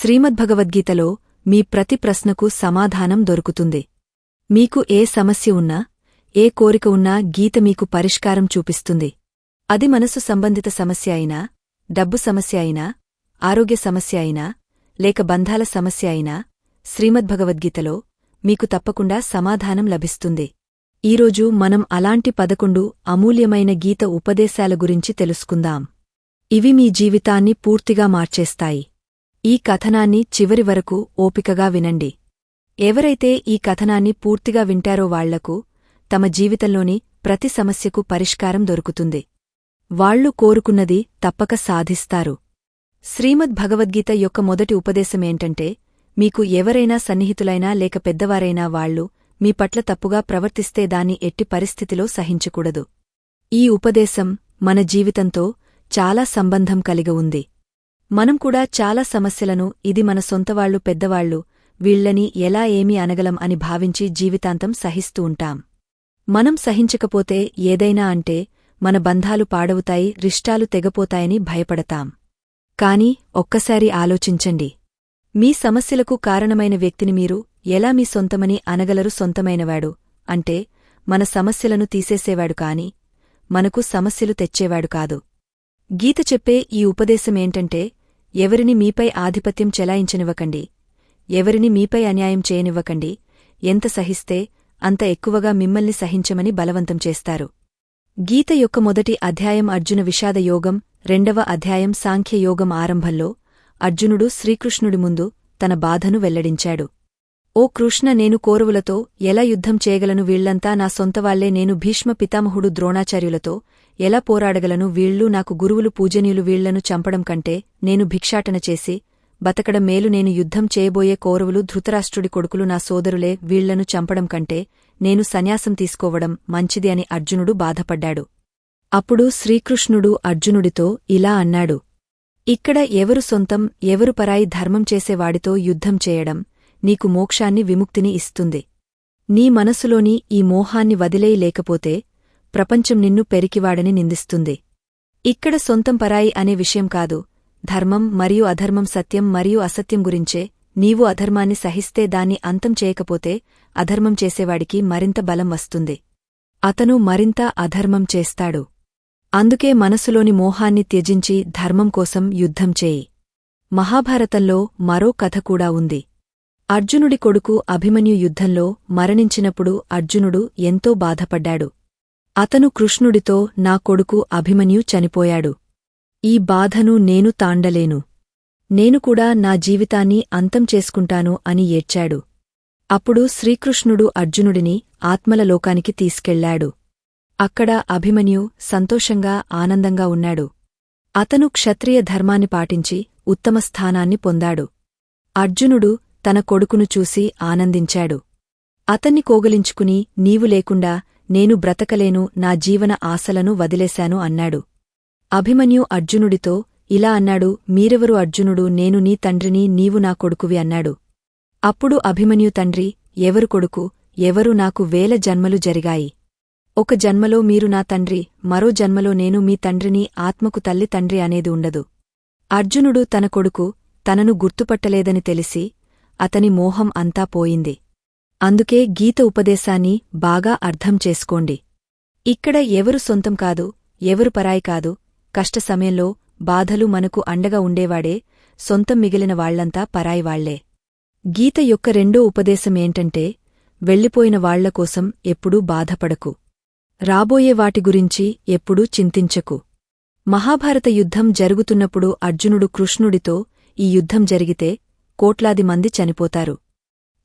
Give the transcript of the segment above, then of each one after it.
శ్రీమద్భగవద్గీతలో మీ ప్రతి ప్రశ్నకు సమాధానం దొరుకుతుంది. మీకు ఏ సమస్య ఉన్నా ఏ కోరిక ఉన్నా గీత మీకు పరిష్కారం చూపిస్తుంది. అది మనసు సంబంధిత సమస్య అయినా డబ్బు సమస్య అయినా ఆరోగ్య సమస్య అయినా లేక బంధాల సమస్య అయినా శ్రీమద్భగవద్గీతలో మీకు తప్పకుండా సమాధానం లభిస్తుంది. ఈరోజు మనం అలాంటి పదకొండు అమూల్యమైన గీత ఉపదేశాల గురించి తెలుసుకుందాం. ఇవి మీ జీవితాన్ని పూర్తిగా మార్చేస్తాయి. ఈ కథనాన్ని చివరి వరకు ఓపికగా వినండి. ఎవరైతే ఈ కథనాన్ని పూర్తిగా వింటారో వాళ్ళకు తమ జీవితంలోని ప్రతి సమస్యకు పరిష్కారం దొరుకుతుంది. వాళ్ళు కోరుకున్నది తప్పక సాధిస్తారు. శ్రీమద్ భగవద్గీత యొక్క మొదటి ఉపదేశమేంటంటే మీకు ఎవరైనా సన్నిహితులైనా లేక పెద్దవారైనా వాళ్ళు మీ పట్ల తప్పుగా ప్రవర్తిస్తే దాన్ని ఎట్టి పరిస్థితిలో సహించకూడదు. ఈ ఉపదేశం మన జీవితంతో చాలా సంబంధం కలిగి ఉంది. మనం కూడా చాలా సమస్యలను ఇది మన సొంతవాళ్ళు పెద్దవాళ్ళు వీళ్ళని ఎలా ఏమీ అనగలం అని భావించి జీవితాంతం సహిస్తూ ఉంటాం. మనం సహించకపోతే ఏదైనా అంటే మన బంధాలు పాడవుతాయి రిష్టాలు తెగపోతాయని భయపడతాం. కాని ఒక్కసారి ఆలోచించండి. మీ సమస్యలకు కారణమైన వ్యక్తిని మీరు ఎలా మీ సొంతమని అనగలరు సొంతమైనవాడు? అంటే మన సమస్యలను తీసేసేవాడు కాని మనకు సమస్యలు తెచ్చేవాడు కాదు. గీత చెప్పే ఈ ఉపదేశమేంటంటే ఎవరిని మీపై ఆధిపత్యం చెలాయించనివ్వకండి. ఎవరిని మీపై అన్యాయం చేయనివ్వకండి. ఎంత సహిస్తే అంత ఎక్కువగా మిమ్మల్ని సహించమని బలవంతం చేస్తారు. గీత యొక్క మొదటి అధ్యాయం అర్జున విషాద యోగం రెండవ అధ్యాయం సాంఖ్యయోగం ఆరంభంలో అర్జునుడు శ్రీకృష్ణుడి ముందు తన బాధను వెల్లడించాడు. ఓ కృష్ణ నేను కోరువులతో ఎలా యుద్ధం చేయగలను? వీళ్ళంతా నా సొంతవాళ్ళే నేను భీష్మ పితామహుడు ద్రోణాచార్యులతో ఎలా పోరాడగలను? వీళ్ళు నాకు గురువులు పూజనీయులు వీళ్ళను చంపడం కంటే నేను భిక్షాటన చేసి బతకడం మేలు నేను యుద్ధం చేయబోయే కౌరవులు ధృతరాష్ట్రుడి కొడుకులు నా సోదరులే వీళ్ళను చంపడం కంటే నేను సన్యాసం తీసుకోవడం మంచిది అని అర్జునుడు బాధపడ్డాడు. అప్పుడు శ్రీకృష్ణుడు అర్జునుడితో ఇలా అన్నాడు. ఇక్కడ ఎవరు సొంతం ఎవరు పరాయి ధర్మం చేసేవాడితో యుద్ధం చేయడం నీకు మోక్షాన్ని విముక్తిని ఇస్తుంది. నీ మనసులోని ఈ మోహాన్ని వదిలేయి లేకపోతే ప్రపంచం నిన్ను పెరికివాడని నిందిస్తుంది. ఇక్కడ సొంతం పరాయి అనే విషయం కాదు ధర్మం మరియు అధర్మం సత్యం మరియు అసత్యం గురించే నీవు అధర్మాన్ని సహిస్తే దాన్ని అంతం చేయకపోతే అధర్మం చేసేవాడికి మరింత బలం వస్తుంది. అతను మరింత అధర్మం చేస్తాడు. అందుకే మనసులోని మోహాన్ని త్యజించి ధర్మం కోసం యుద్ధం చేయి. మహాభారతంలో మరో కథ కూడా ఉంది. అర్జునుడి కొడుకు అభిమన్యు యుద్ధంలో మరణించినప్పుడు అర్జునుడు ఎంతో బాధపడ్డాడు. అతను కృష్ణుడితో నా కొడుకు అభిమన్యు చనిపోయాడు. ఈ బాధను నేను తాండలేను. నేను కూడా నా జీవితాన్ని అంతం చేసుకుంటాను అని ఏడ్చాడు. అప్పుడు శ్రీకృష్ణుడు అర్జునుడిని ఆత్మల లోకానికి తీసుకెళ్ళాడు. అక్కడ అభిమన్యు సంతోషంగా ఆనందంగా ఉన్నాడు. అతను క్షత్రియ ధర్మాన్ని పాటించి ఉత్తమ స్థానాన్ని పొందాడు. అర్జునుడు తన కొడుకును చూసి ఆనందించాడు. అతన్ని కోగలించుకుని నీవు లేకుండా నేను బ్రతకలేను నా జీవన ఆశలను వదిలేశాను అన్నాడు. అభిమన్యు అర్జునుడితో ఇలా అన్నాడు మీరెవరు అర్జునుడు? నేను నీ తండ్రిని నీవు నా కొడుకువి అన్నాడు. అప్పుడు అభిమన్యు తండ్రి ఎవరు కొడుకు? ఎవరు నాకు వేల జన్మలు జరిగాయి. ఒక జన్మలో మీరు నా తండ్రి మరో జన్మలో నేను మీ తండ్రిని ఆత్మకు తల్లి తండ్రి అనేది ఉండదు. అర్జునుడు తన కొడుకు తనను గుర్తుపట్టలేదని తెలిసి అతని మోహం అంతా పోయింది. అందుకే గీత ఉపదేశాన్ని బాగా అర్థం చేసుకోండి. ఇక్కడ ఎవరు సొంతం కాదు ఎవరు పరాయి కాదు కష్ట సమయంలో బాధలు మనకు అండగా ఉండేవాడే సొంతం మిగిలిన వాళ్ళంతా పరాయివాళ్ళే గీత యొక్క రెండో ఉపదేశమేంటంటే వెళ్ళిపోయిన వాళ్ళకోసం ఎప్పుడూ బాధపడకు. రాబోయే వాటి గురించి ఎప్పుడూ చింతించకు. మహాభారత యుద్ధం జరుగుతున్నప్పుడు అర్జునుడు కృష్ణుడితో ఈ యుద్ధం జరిగితే కోట్లాది మంది చనిపోతారు.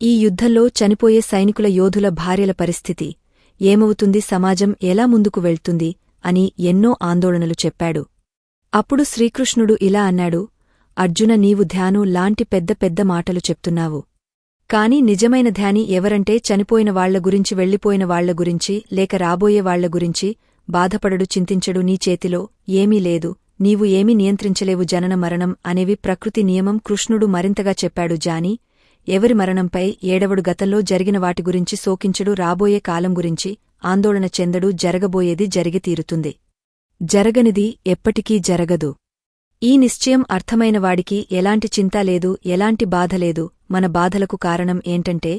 ఈ యుద్ధంలో చనిపోయే సైనికుల యోధుల భార్యల పరిస్థితి ఏమవుతుంది సమాజం ఎలా ముందుకు వెళ్తుంది అని ఎన్నో ఆందోళనలు చెప్పాడు. అప్పుడు శ్రీకృష్ణుడు ఇలా అన్నాడు అర్జున నీవు ధ్యాను లాంటి పెద్ద పెద్ద మాటలు చెప్తున్నావు. కాని నిజమైన ధ్యాని ఎవరంటే చనిపోయిన వాళ్ళ గురించి వెళ్ళిపోయిన వాళ్ళ గురించి లేక రాబోయే వాళ్ళ గురించి బాధపడడు చింతించడు నీ చేతిలో ఏమీ లేదు నీవు ఏమీ నియంత్రించలేవు జనన మరణం అనేవి ప్రకృతి నియమం కృష్ణుడు మరింతగా చెప్పాడు. జాని ఎవరి మరణంపై ఏడవడు గతంలో జరిగిన వాటి గురించి శోకించడు రాబోయే కాలం గురించి ఆందోళన చెందడు జరగబోయేది జరిగి తీరుతుంది జరగనిది ఎప్పటికీ జరగదు. ఈ నిశ్చయం అర్థమైన వాడికి ఎలాంటి చింత లేదు ఎలాంటి బాధలేదు మన బాధలకు కారణం ఏంటంటే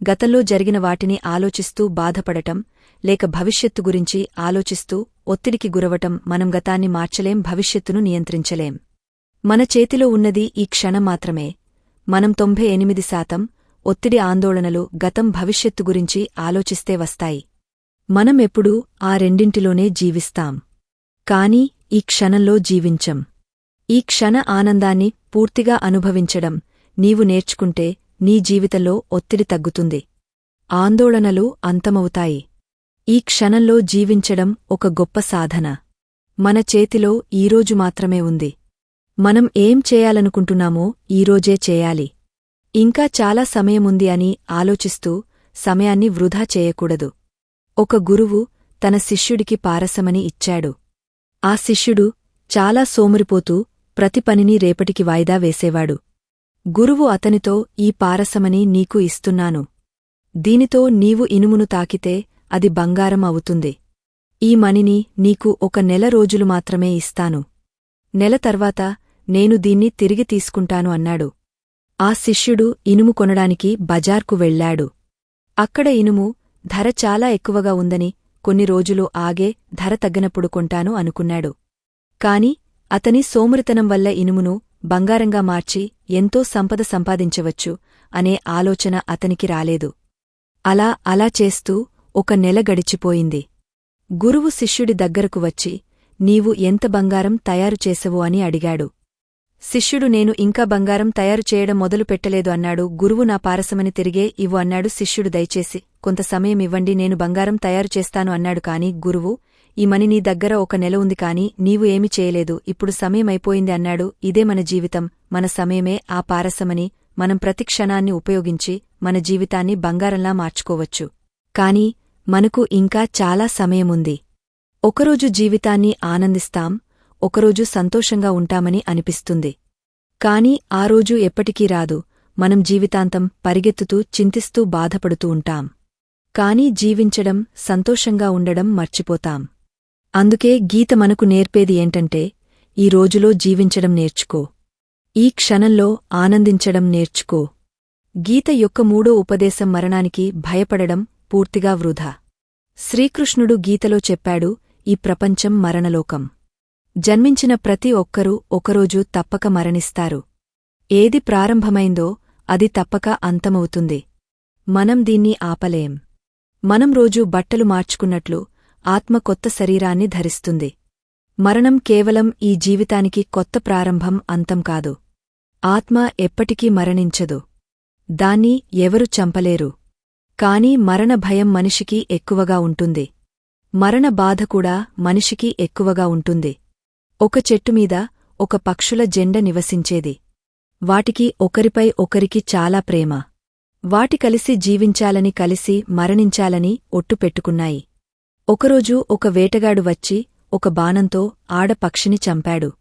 గతంలో జరిగిన వాటిని ఆలోచిస్తూ బాధపడటం లేక భవిష్యత్తు గురించి ఆలోచిస్తూ ఒత్తిడికి గురవటం మనం గతాన్ని మార్చలేం భవిష్యత్తును నియంత్రించలేం. మన చేతిలో ఉన్నది ఈ క్షణం మాత్రమే. మనం తొంభై ఎనిమిది శాతం ఒత్తిడి ఆందోళనలు గతం భవిష్యత్తు గురించి ఆలోచిస్తే వస్తాయి. మనం ఎప్పుడూ ఆ రెండింటిలోనే జీవిస్తాం. కాని ఈ క్షణంలో జీవించం. ఈ క్షణ ఆనందాన్ని పూర్తిగా అనుభవించడం నీవు నేర్చుకుంటే నీ జీవితంలో ఒత్తిడి తగ్గుతుంది. ఆందోళనలు అంతమవుతాయి. ఈ క్షణంలో జీవించడం ఒక గొప్ప సాధన. మన చేతిలో ఈరోజు మాత్రమే ఉంది. మనం ఏం చేయాలనుకుంటున్నామో ఈరోజే చేయాలి. ఇంకా చాలా సమయముంది అని ఆలోచిస్తూ సమయాన్ని వృధా చేయకూడదు. ఒక గురువు తన శిష్యుడికి పారసమని ఇచ్చాడు. ఆ శిష్యుడు చాలా సోమురిపోతూ ప్రతి పనిని రేపటికి వాయిదా వేసేవాడు. గురువు అతనితో ఈ పారసమని నీకు ఇస్తున్నాను. దీనితో నీవు ఇనుమును తాకితే అది బంగారం అవుతుంది. ఈ మణిని నీకు ఒక నెల రోజులు మాత్రమే ఇస్తాను. నెల తర్వాత నేను దీన్ని తిరిగి తీసుకుంటాను అన్నాడు. ఆ శిష్యుడు ఇనుము కొనడానికి బజార్కు వెళ్ళాడు అక్కడ ఇనుము ధర చాలా ఎక్కువగా ఉందని కొన్ని రోజులు ఆగే ధర తగ్గనప్పుడు కొంటాను అనుకున్నాడు. కాని అతని సోమృతనం వల్ల ఇనుమును బంగారంగా మార్చి ఎంతో సంపద సంపాదించవచ్చు అనే ఆలోచన అతనికి రాలేదు. అలా అలా చేస్తూ ఒక నెల గడిచిపోయింది. గురువు శిష్యుడి దగ్గరకు వచ్చి నీవు ఎంత బంగారం తయారు చేసవు అని అడిగాడు. శిష్యుడు నేను ఇంకా బంగారం తయారు చేయడం మొదలు పెట్టలేదు అన్నాడు. గురువు నా పారసమని తిరిగే ఇవ్వు అన్నాడు శిష్యుడు దయచేసి. కొంత సమయం ఇవ్వండి నేను బంగారం తయారు చేస్తాను అన్నాడు కాని గురువు ఈ మని నీ దగ్గర ఒక నెల ఉంది కాని నీవు ఏమి చేయలేదు. ఇప్పుడు సమయమైపోయింది అన్నాడు. ఇదే మన జీవితం. మన సమయమే ఆ పారసమని మనం ప్రతి క్షణాన్ని ఉపయోగించి మన జీవితాన్ని బంగారంలా మార్చుకోవచ్చు. కాని మనకు ఇంకా చాలా సమయముంది. ఒకరోజు జీవితాన్ని ఆనందిస్తాం ఒకరోజు సంతోషంగా ఉంటామని అనిపిస్తుంది. కాని ఆ రోజు ఎప్పటికీ రాదు. మనం జీవితాంతం పరిగెత్తుతూ చింతిస్తూ బాధపడుతూ ఉంటాం. కాని జీవించడం సంతోషంగా ఉండడం మర్చిపోతాం. అందుకే గీత మనకు నేర్పేది ఏంటంటే ఈ రోజులో జీవించడం నేర్చుకో. ఈ క్షణంలో ఆనందించడం నేర్చుకో. గీత యొక్క మూడో ఉపదేశం మరణానికి భయపడడం పూర్తిగా వృధా. శ్రీకృష్ణుడు గీతలో చెప్పాడు ఈ ప్రపంచం మరణలోకం. జన్మించిన ప్రతి ఒక్కరూ ఒకరోజు తప్పక మరణిస్తారు. ఏది ప్రారంభమైందో అది తప్పక అంతమవుతుంది. మనం దీన్ని ఆపలేం. మనం రోజూ బట్టలు మార్చుకున్నట్లు ఆత్మ కొత్త శరీరాన్ని ధరిస్తుంది. మరణం కేవలం ఈ జీవితానికి కొత్త ప్రారంభం అంతం కాదు. ఆత్మ ఎప్పటికీ మరణించదు. దాన్ని ఎవరు చంపలేరు. కాని మరణ భయం మనిషికి ఎక్కువగా ఉంటుంది. మరణ బాధ కూడా మనిషికి ఎక్కువగా ఉంటుంది. ఒక చెట్టుమీద ఒక పక్షుల జెండ నివసించేది. వాటికి ఒకరిపై ఒకరికి చాలా ప్రేమ. వాటి కలిసి జీవించాలని కలిసి మరణించాలని ఒట్టు పెట్టుకున్నాయి. ఒకరోజు ఒక వేటగాడు వచ్చి ఒక బాణంతో ఆడపక్షిని చంపాడు.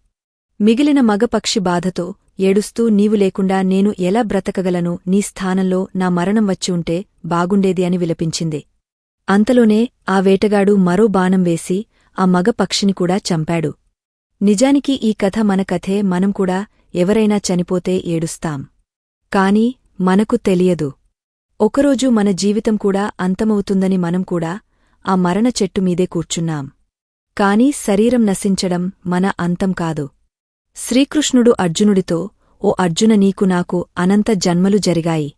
మిగిలిన మగపక్షి బాధతో ఏడుస్తూ నీవు లేకుండా నేను ఎలా బ్రతకగలను? నీ స్థానంలో నా మరణం వచ్చి ఉంటే బాగుండేది అని విలపించింది. అంతలోనే ఆ వేటగాడు మరో బాణం వేసి ఆ మగపక్షిని కూడా చంపాడు. నిజానికి ఈ కథ మన కథే మనం కూడా ఎవరైనా చనిపోతే ఏడుస్తాం. కాని మనకు తెలియదు. ఒకరోజు మన జీవితం కూడా అంతమవుతుందని మనం కూడా ఆ మరణ చెట్టు మీదే కూర్చున్నాం. కాని శరీరం నశించడం మన అంతం కాదు. శ్రీకృష్ణుడు అర్జునుడితో ఓ అర్జున నీకు నాకు అనంత జన్మలు జరిగాయి.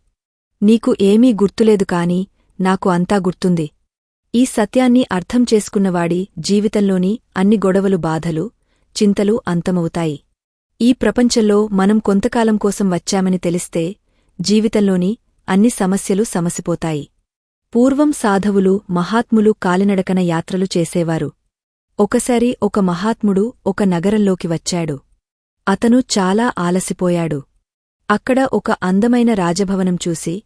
నీకు ఏమీ గుర్తులేదు కాని నాకు అంతా గుర్తుంది. ఈ సత్యాన్ని అర్థం చేసుకున్నవాడి జీవితంలోని అన్ని గొడవలు బాధలు చింతలు అంతమవుతాయి. ఈ ప్రపంచంలో మనం కొంతకాలం కోసం వచ్చామని తెలిస్తే జీవితంలోని అన్ని సమస్యలు సమసిపోతాయి. పూర్వం సాధవులు మహాత్ములు కాలినడకన యాత్రలు చేసేవారు. ఒకసారి ఒక మహాత్ముడు ఒక నగరంలోకి వచ్చాడు. అతను చాలా ఆలసిపోయాడు. అక్కడ ఒక అందమైన రాజభవనం చూసి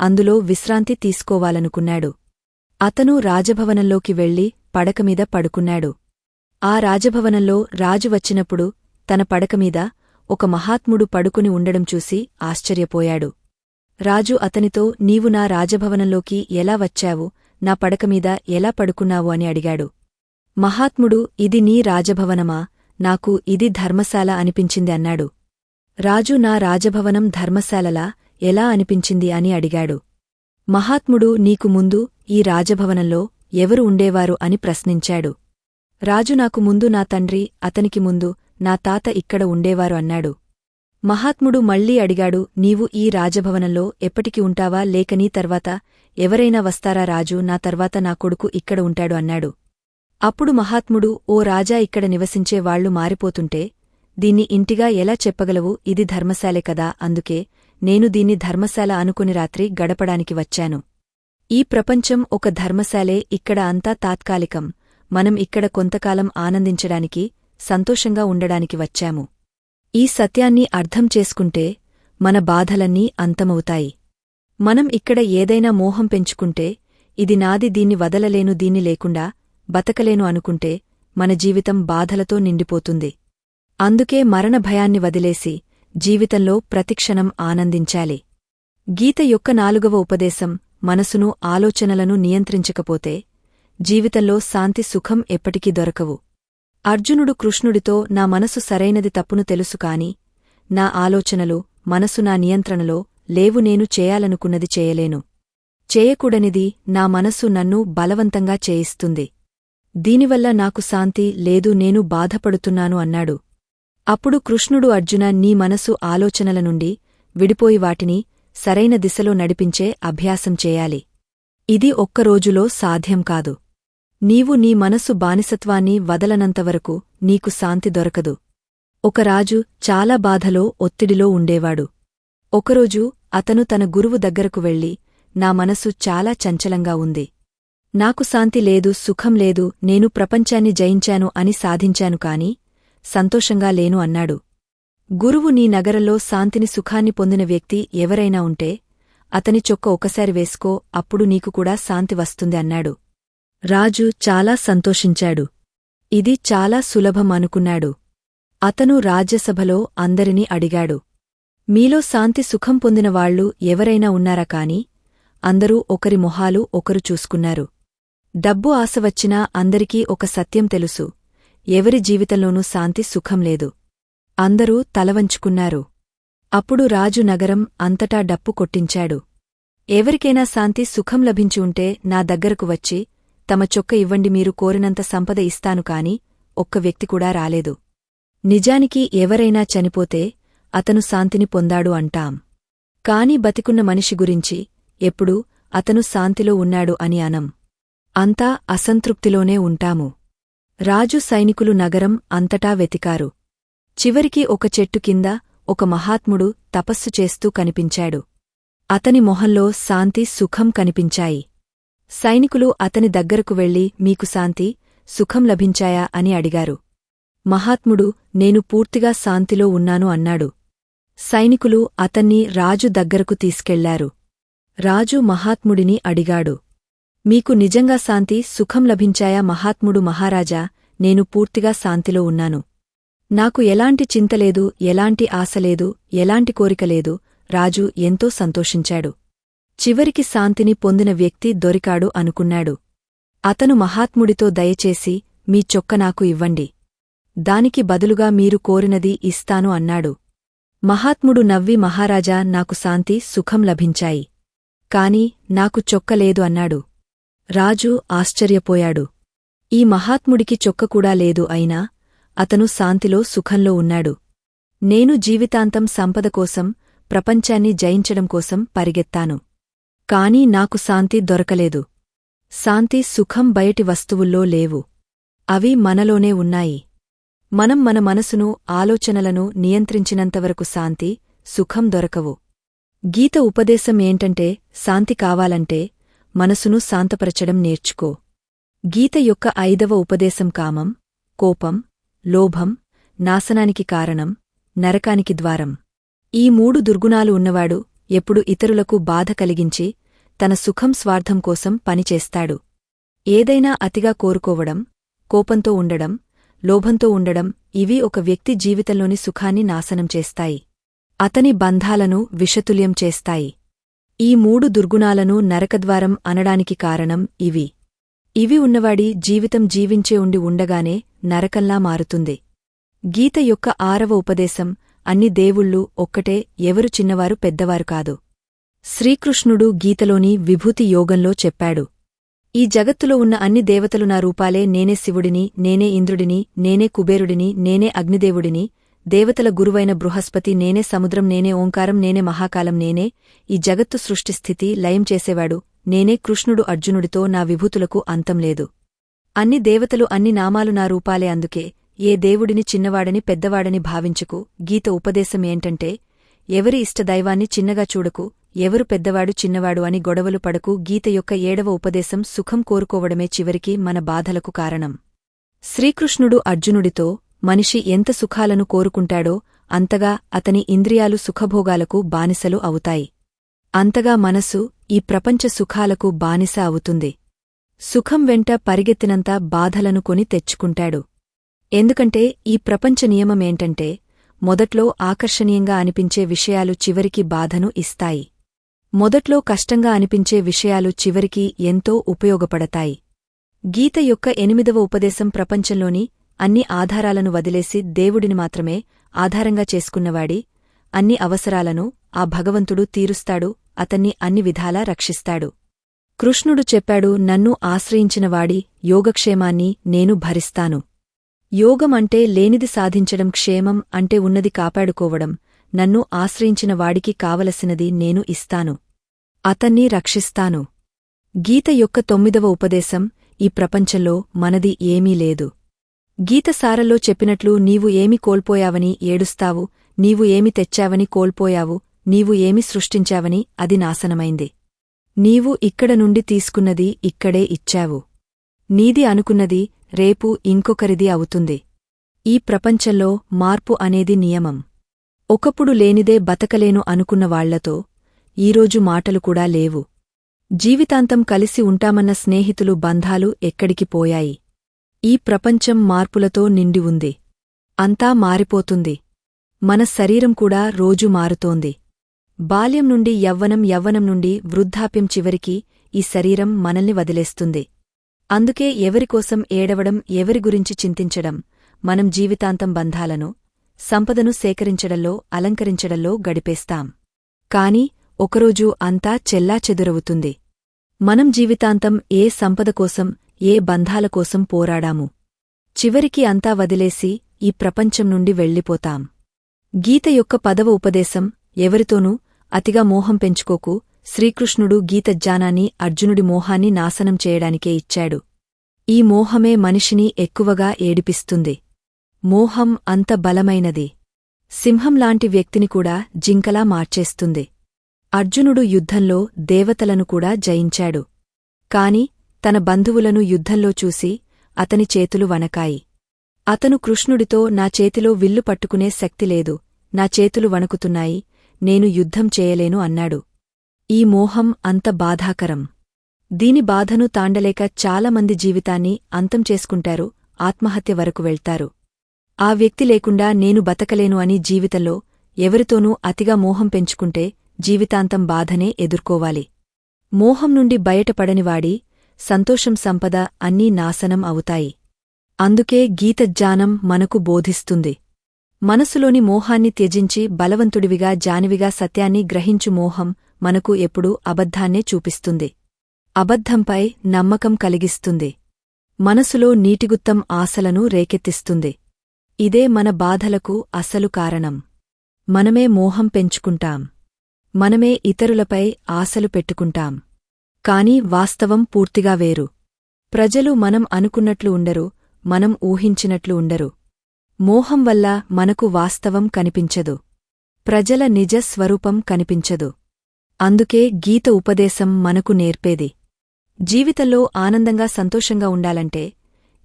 అందులో విశ్రాంతి తీసుకోవాలనుకున్నాడు. అతను రాజభవనంలోకి వెళ్ళి పడకమీద పడుకున్నాడు. ఆ రాజభవనంలో రాజు వచ్చినప్పుడు తన పడకమీద ఒక మహాత్ముడు పడుకుని ఉండడం చూసి ఆశ్చర్యపోయాడు. రాజు అతనితో నీవు నా రాజభవనంలోకి ఎలా వచ్చావు? నా పడకమీద ఎలా పడుకున్నావు? అని అడిగాడు. మహాత్ముడు ఇది నీ రాజభవనమా? నాకు ఇది ధర్మశాల అనిపించింది అన్నాడు. రాజు నా రాజభవనం ధర్మశాలలా? ఎలా అనిపించింది? అని అడిగాడు. మహాత్ముడు నీకు ముందు ఈ రాజభవనంలో ఎవరు ఉండేవారు? అని ప్రశ్నించాడు. రాజు నాకు ముందు నా తండ్రి అతనికి ముందు నా తాత ఇక్కడ ఉండేవారు అన్నాడు. మహాత్ముడు మళ్ళీ అడిగాడు నీవు ఈ రాజభవనంలో ఎప్పటికి ఉంటావా? లేక నీ తర్వాత ఎవరైనా వస్తారా రాజు? నా తర్వాత నా కొడుకు ఇక్కడ ఉంటాడు అన్నాడు. అప్పుడు మహాత్ముడు ఓ రాజా ఇక్కడ నివసించే వాళ్ళు మారిపోతుంటే దీన్ని ఇంటిగా ఎలా చెప్పగలవు? ఇది ధర్మశాలే కదా? అందుకే నేను దీన్ని ధర్మశాల అనుకుని రాత్రి గడపడానికి వచ్చాను. ఈ ప్రపంచం ఒక ధర్మశాలే ఇక్కడ అంతా తాత్కాలికం. మనం ఇక్కడ కొంతకాలం ఆనందించడానికి సంతోషంగా ఉండడానికి వచ్చాము. ఈ సత్యాన్ని అర్థం చేసుకుంటే మన బాధలన్నీ అంతమవుతాయి. మనం ఇక్కడ ఏదైనా మోహం పెంచుకుంటే ఇది నాది దీన్ని వదలలేను దీన్ని లేకుండా బతకలేను అనుకుంటే మన జీవితం బాధలతో నిండిపోతుంది. అందుకే మరణ భయాన్ని వదిలేసి జీవితంలో ప్రతిక్షణం ఆనందించాలి. గీత యొక్క నాలుగవ ఉపదేశం మనసును ఆలోచనలను నియంత్రించకపోతే జీవితంలో శాంతి సుఖం ఎప్పటికీ దొరకవు. అర్జునుడు కృష్ణుడితో నా మనసు సరైనది తప్పును తెలుసు కాని నా ఆలోచనలు మనసు నా నియంత్రణలో లేవు నేను చేయాలనుకున్నది చేయలేను. చేయకూడనిది నా మనసు నన్ను బలవంతంగా చేయిస్తుంది. దీనివల్ల నాకు శాంతి లేదు నేను బాధపడుతున్నాను అన్నాడు. అప్పుడు కృష్ణుడు అర్జున నీ మనసు ఆలోచనల నుండి విడిపోయి వాటిని సరైన దిశలో నడిపించే అభ్యాసం చేయాలి. ఇది ఒక్కరోజులో సాధ్యం కాదు. నీవు నీ మనసు బానిసత్వాన్ని వదలనంతవరకు నీకు శాంతి దొరకదు. ఒక రాజు చాలా బాధలో ఒత్తిడిలో ఉండేవాడు. ఒకరోజు అతను తన గురువు దగ్గరకు వెళ్ళి నా మనసు చాలా చంచలంగా ఉంది. నాకు శాంతి లేదు సుఖం లేదు నేను ప్రపంచాన్ని జయించాను అని సాధించాను కాని సంతోషంగా లేను అన్నాడు. గురువు నీ నగరంలో శాంతిని సుఖాన్ని పొందిన వ్యక్తి ఎవరైనా ఉంటే అతని చొక్క ఒకసారి వేసుకో అప్పుడు నీకు కూడా శాంతి వస్తుంది అన్నాడు. రాజు చాలా సంతోషించాడు. ఇది చాలా సులభం అనుకున్నాడు. అతను రాజ్యసభలో అందరినీ అడిగాడు. మీలో శాంతి సుఖం పొందినవాళ్ళు ఎవరైనా ఉన్నారా కాని అందరూ ఒకరి మొహాలు ఒకరు చూసుకున్నారు. డబ్బు ఆశ వచ్చినా అందరికీ ఒక సత్యం తెలుసు. ఎవరి జీవితంలోనూ శాంతి సుఖం లేదు. అందరూ తలవంచుకున్నారు. అప్పుడు రాజు నగరం అంతటా డప్పు కొట్టించాడు. ఎవరికైనా శాంతి సుఖం లభించి ఉంటే నా దగ్గరకు వచ్చి తమ చొక్క ఇవ్వండి మీరు కోరినంత సంపద ఇస్తాను కాని ఒక్క వ్యక్తి కూడా రాలేదు. నిజానికి ఎవరైనా చనిపోతే అతను శాంతిని పొందాడు అంటాం. కాని బతికున్న మనిషి గురించి ఎప్పుడూ అతను శాంతిలో ఉన్నాడు అని అనం. అంతా అసంతృప్తిలోనే ఉంటాము. రాజు సైనికులు నగరం అంతటా వెతికారు. చివరికి ఒక చెట్టు కింద ఒక మహాత్ముడు తపస్సు చేస్తూ కనిపించాడు. అతని మొహంలో శాంతి సుఖం కనిపించాయి. సైనికులు అతని దగ్గరకు వెళ్ళి మీకు శాంతి సుఖం లభించాయా? అని అడిగారు. మహాత్ముడు నేను పూర్తిగా శాంతిలో ఉన్నాను అన్నాడు. సైనికులు అతన్ని రాజు దగ్గరకు తీసుకెళ్ళారు. రాజు మహాత్ముడిని అడిగాడు. మీకు నిజంగా శాంతి సుఖం లభించాయా మహాత్ముడు మహారాజా? నేను పూర్తిగా శాంతిలో ఉన్నాను. నాకు ఎలాంటి చింతలేదు ఎలాంటి ఆశలేదు ఎలాంటి కోరికలేదు రాజు ఎంతో సంతోషించాడు. చివరికి శాంతిని పొందిన వ్యక్తి దొరికాడు అనుకున్నాడు. అతను మహాత్ముడితో దయచేసి మీ చొక్క నాకు ఇవ్వండి. దానికి బదులుగా మీరు కోరినది ఇస్తాను అన్నాడు. మహాత్ముడు నవ్వి మహారాజా నాకు శాంతి సుఖం లభించాయి. కాని నాకు చొక్కలేదు అన్నాడు. రాజు ఆశ్చర్యపోయాడు. ఈ మహాత్ముడికి చొక్కకూడా లేదు అయినా అతను శాంతిలో సుఖంలో ఉన్నాడు. నేను జీవితాంతం సంపద కోసం ప్రపంచాన్ని జయించడం కోసం పరిగెత్తాను. కాని నాకు శాంతి దొరకలేదు. శాంతి సుఖం బయటి వస్తువుల్లో లేవు. అవి మనలోనే ఉన్నాయి. మనం మన మనసును ఆలోచనలను నియంత్రించినంతవరకు శాంతి సుఖం దొరకవు. గీత ఉపదేశం ఏంటంటే శాంతి కావాలంటే మనసును శాంతపరచడం నేర్చుకో. గీత యొక్క ఐదవ ఉపదేశం కామం కోపం లోభం నాశనానికి కారణం నరకానికి ద్వారం. ఈ మూడు దుర్గుణాలు ఉన్నవాడు ఎప్పుడు ఇతరులకు బాధ కలిగించి తన సుఖం స్వార్థం కోసం పనిచేస్తాడు. ఏదైనా అతిగా కోరుకోవడం కోపంతో ఉండడం లోభంతో ఉండడం ఇవి ఒక వ్యక్తి జీవితంలోని సుఖాన్ని నాశనం చేస్తాయి. అతని బంధాలను విషతుల్యం చేస్తాయి. ఈ మూడు దుర్గుణాలను నరకద్వారం అనడానికి కారణం ఇవి. ఇవి ఉన్నవాడి జీవితం జీవించే ఉండి ఉండగానే నరకంలా మారుతుంది. గీత యొక్క ఆరవ ఉపదేశం అన్ని దేవుళ్ళు ఒక్కటే ఎవరు చిన్నవారు పెద్దవారు కాదు. శ్రీకృష్ణుడు గీతలోని విభూతి యోగంలో చెప్పాడు. ఈ జగత్తులో ఉన్న అన్ని దేవతలు నా రూపాలే నేనే శివుడిని నేనే ఇంద్రుడిని నేనే కుబేరుడిని నేనే అగ్నిదేవుడిని దేవతల గురువైన బృహస్పతి నేనే సముద్రం నేనే ఓంకారం నేనే మహాకాలం నేనే ఈ జగత్తు సృష్టిస్థితి లయం చేసేవాడు నేనే కృష్ణుడు అర్జునుడితో నా విభూతులకు అంతం లేదు. అన్ని దేవతలు అన్ని నామాలు నా రూపాలే అందుకే ఏ దేవుడిని చిన్నవాడని పెద్దవాడని భావించుకు గీత ఉపదేశం ఏంటంటే ఎవరి ఇష్టదైవాన్ని చిన్నగా చూడకు ఎవరు పెద్దవాడు చిన్నవాడు అని గొడవలు పడకు గీత యొక్క ఏడవ ఉపదేశం సుఖం కోరుకోవడమే చివరికి మన బాధలకు కారణం. శ్రీకృష్ణుడు అర్జునుడితో మనిషి ఎంత సుఖాలను కోరుకుంటాడో అంతగా అతని ఇంద్రియాలు సుఖభోగాలకు బానిసలు అవుతాయి. అంతగా మనసు ఈ ప్రపంచ సుఖాలకు బానిస అవుతుంది. సుఖం వెంట పరిగెత్తినంత బాధలను కొని తెచ్చుకుంటాడు. ఎందుకంటే ఈ ప్రపంచ నియమమేంటంటే మొదట్లో ఆకర్షణీయంగా అనిపించే విషయాలు చివరికి బాధను ఇస్తాయి. మొదట్లో కష్టంగా అనిపించే విషయాలు చివరికి ఎంతో ఉపయోగపడతాయి. గీత యొక్క ఎనిమిదవ ఉపదేశం ప్రపంచంలోని అన్ని ఆధారాలను వదిలేసి దేవుడిని మాత్రమే ఆధారంగా చేసుకున్నవాడి అన్ని అవసరాలను ఆ భగవంతుడు తీరుస్తాడు అతన్ని అన్ని విధాలా రక్షిస్తాడు. కృష్ణుడు చెప్పాడు నన్ను ఆశ్రయించినవాడి యోగక్షేమాన్ని నేను భరిస్తాను. యోగం అంటే లేనిది సాధించడం క్షేమం అంటే ఉన్నది కాపాడుకోవడం. నన్ను ఆశ్రయించిన వాడికి కావలసినది నేను ఇస్తాను. అతన్ని రక్షిస్తాను. గీత యొక్క తొమ్మిదవ ఉపదేశం ఈ ప్రపంచంలో మనది ఏమీ లేదు. గీతసారల్లో చెప్పినట్లు నీవు ఏమి కోల్పోయావని ఏడుస్తావు నీవు ఏమి తెచ్చావని కోల్పోయావు నీవు ఏమి సృష్టించావని అది నాశనమైంది. నీవు ఇక్కడ నుండి తీసుకున్నది ఇక్కడే ఇచ్చావు. నీది అనుకున్నది రేపు ఇంకొకరిది అవుతుంది. ఈ ప్రపంచంలో మార్పు అనేది నియమం. ఒకప్పుడు లేనిదే బతకలేను అనుకున్నవాళ్ళతో ఈరోజు మాటలు కూడా లేవు. జీవితాంతం కలిసి ఉంటామన్న స్నేహితులు బంధాలు ఎక్కడికి పోయాయి? ఈ ప్రపంచం మార్పులతో నిండి ఉంది. అంతా మారిపోతుంది. మన శరీరం కూడా రోజు మారుతోంది. బాల్యం నుండి యవ్వనం యవ్వనం నుండి వృద్ధాప్యం చివరికి ఈ శరీరం మనల్ని వదిలేస్తుంది. అందుకే ఎవరికోసం ఏడవడం ఎవరి గురించి చింతించడం మనం జీవితాంతం బంధాలను సంపదను సేకరించడంలో అలంకరించడంలో గడిపేస్తాం. కాని ఒకరోజు అంతా చెల్లాచెదురవుతుంది మనం జీవితాంతం ఏ సంపద కోసం ఏ బంధాల కోసం పోరాడాము? చివరికి అంతా వదిలేసి ఈ ప్రపంచం నుండి వెళ్ళిపోతాం. గీత యొక్క పదవ ఉపదేశం ఎవరితోనూ అతిగా మోహం పెంచుకోకు శ్రీకృష్ణుడు గీతజ్ఞానాన్ని అర్జునుడి మోహాన్ని నాశనం చేయడానికే ఇచ్చాడు. ఈ మోహమే మనిషిని ఎక్కువగా ఏడిపిస్తుంది. మోహం అంత బలమైనది. సింహంలాంటి వ్యక్తిని కూడా జింకలా మార్చేస్తుంది. అర్జునుడు యుద్ధంలో దేవతలను కూడా జయించాడు. కాని తన బంధువులను యుద్ధంలో చూసి అతని చేతులు వనకాయి అతను కృష్ణుడితో నా చేతిలో విల్లు పట్టుకునే శక్తి లేదు. నా చేతులు వణుకుతున్నాయి. నేను యుద్ధం చేయలేను అన్నాడు. ఈ మోహం అంత బాధాకరం. దీని బాధను తాండలేక చాలామంది జీవితాన్ని అంతం చేసుకుంటారు ఆత్మహత్య వరకు వెళ్తారు. ఆ వ్యక్తి లేకుండా నేను బతకలేను అని జీవితంలో ఎవరితోనూ అతిగా మోహం పెంచుకుంటే జీవితాంతం బాధనే ఎదుర్కోవాలి. మోహం నుండి బయటపడనివాడి సంతోషం సంపద అన్నీ నాశనం అవుతాయి. అందుకే గీతజ్ఞానం మనకు బోధిస్తుంది. మనసులోని మోహాన్ని త్యజించి బలవంతుడివిగా జానివిగా సత్యాన్ని గ్రహించు మోహం మనకు ఎప్పుడూ అబద్ధాన్నే చూపిస్తుంది. అబద్ధంపై నమ్మకం కలిగిస్తుంది. మనసులో నీటిగుత్తం ఆశలను రేకెత్తిస్తుంది. ఇదే మన బాధలకు అసలు కారణం. మనమే మోహం పెంచుకుంటాం. మనమే ఇతరులపై ఆశలు పెట్టుకుంటాం. కాని వాస్తవం పూర్తిగా వేరు. ప్రజలు మనం అనుకున్నట్లు ఉండరు మనం ఊహించినట్లు ఉండరు. మోహం వల్ల మనకు వాస్తవం కనిపించదు. ప్రజల నిజ స్వరూపం కనిపించదు. అందుకే గీత ఉపదేశం మనకు నేర్పేది. జీవితంలో ఆనందంగా సంతోషంగా ఉండాలంటే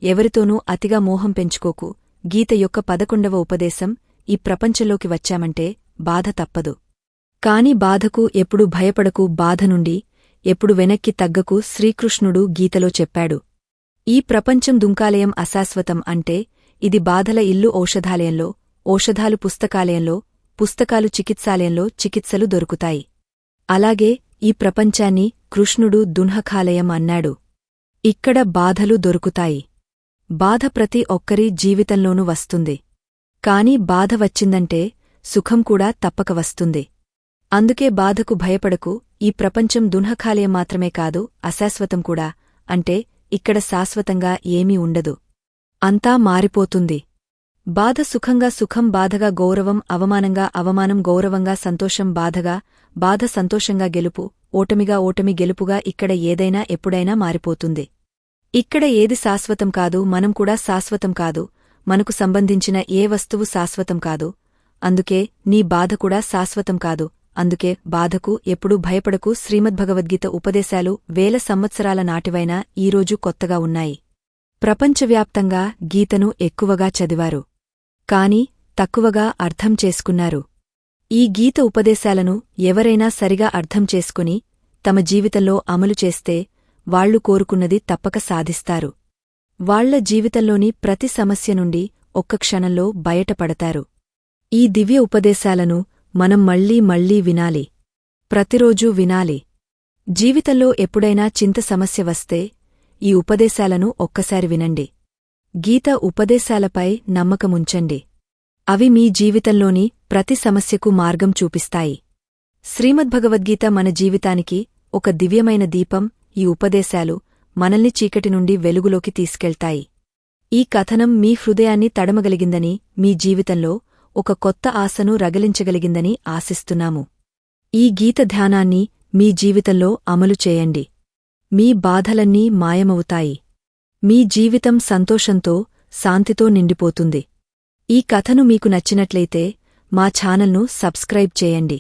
ఎవరితోనూ అతిగా మోహం పెంచుకోకు. గీత యొక్క పదకొండవ ఉపదేశం ఈ ప్రపంచంలోకి వచ్చామంటే బాధ తప్పదు. కాని బాధకు ఎప్పుడు భయపడకు బాధ నుండి ఎప్పుడు వెనక్కి తగ్గకు శ్రీకృష్ణుడు గీతలో చెప్పాడు. ఈ ప్రపంచం దుంకాలయం అశాశ్వతం అంటే ఇది బాధల ఇల్లు ఔషధాలయంలో ఔషధాలు పుస్తకాలయంలో పుస్తకాలు చికిత్సాలయంలో చికిత్సలు దొరుకుతాయి. అలాగే ఈ ప్రపంచాన్ని కృష్ణుడు దున్హఖాలయం అన్నాడు. ఇక్కడ బాధలు దొరుకుతాయి. బాధ ప్రతి ఒక్కరి జీవితంలోనూ వస్తుంది. కాని బాధ వచ్చిందంటే సుఖం కూడా తప్పక వస్తుంది. అందుకే బాధకు భయపడకు ఈ ప్రపంచం దున్హఖాలయం మాత్రమే కాదు అశాశ్వతం కూడా అంటే ఇక్కడ శాశ్వతంగా ఏమీ ఉండదు. అంతా మారిపోతుంది. బాధ సుఖంగా సుఖం బాధగా గౌరవం అవమానంగా అవమానం గౌరవంగా సంతోషం బాధగా బాధ సంతోషంగా గెలుపు ఓటమిగా ఓటమి గెలుపుగా ఇక్కడ ఏదైనా ఎప్పుడైనా మారిపోతుంది. ఇక్కడ ఏది శాశ్వతం కాదు మనం కూడా శాశ్వతం కాదు మనకు సంబంధించిన ఏ వస్తువు శాశ్వతం కాదు. అందుకే నీ బాధ కూడా శాశ్వతం కాదు. అందుకే బాధకు ఎప్పుడూ భయపడకు శ్రీమద్భగవద్గీత ఉపదేశాలు వేల సంవత్సరాల నాటివైనా ఈరోజు కొత్తగా ఉన్నాయి. ప్రపంచవ్యాప్తంగా గీతను ఎక్కువగా చదివారు. కాని తక్కువగా అర్థం చేసుకున్నారు. ఈ గీత ఉపదేశాలను ఎవరైనా సరిగా అర్థం చేసుకుని తమ జీవితంలో అమలు చేస్తే వాళ్ళు కోరుకున్నది తప్పక సాధిస్తారు. వాళ్ళ జీవితంలోని ప్రతి సమస్య నుండి ఒక్క క్షణంలో బయటపడతారు. ఈ దివ్య ఉపదేశాలను మనం మళ్ళీ మళ్ళీ వినాలి. ప్రతిరోజూ వినాలి. జీవితంలో ఎప్పుడైనా చింత సమస్య వస్తే ఈ ఉపదేశాలను ఒక్కసారి వినండి. గీత ఉపదేశాలపై నమ్మకముంచండి. అవి మీ జీవితంలోని ప్రతి సమస్యకు మార్గం చూపిస్తాయి. శ్రీమద్భగవద్గీత మన జీవితానికి ఒక దివ్యమైన దీపం ఈ ఉపదేశాలు మనల్ని చీకటి నుండి వెలుగులోకి తీసుకెళ్తాయి. ఈ కథనం మీ హృదయాన్ని తడమగలిగిందని మీ జీవితంలో ఒక కొత్త ఆశను రగిలించగలిగిందని ఆశిస్తున్నాము. ఈ గీత ధ్యానాన్ని మీ జీవితంలో అమలు చేయండి. మీ బాధలన్నీ మాయమవుతాయి. మీ జీవితం సంతోషంతో శాంతితో నిండిపోతుంది. ఈ కథను మీకు నచ్చినట్లయితే మా ఛానల్ను సబ్స్క్రైబ్ చేయండి.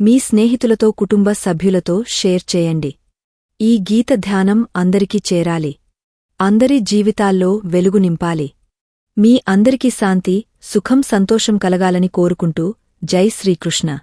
మీ స్నేహితులతో కుటుంబ సభ్యులతో షేర్ చేయండి. ఈ గీత ధ్యానం అందరికీ చేరాలి. అందరి జీవితాల్లో వెలుగు నింపాలి. మీ అందరికీ శాంతి సుఖం సంతోషం కలగాలని కోరుకుంటూ జై శ్రీకృష్ణ.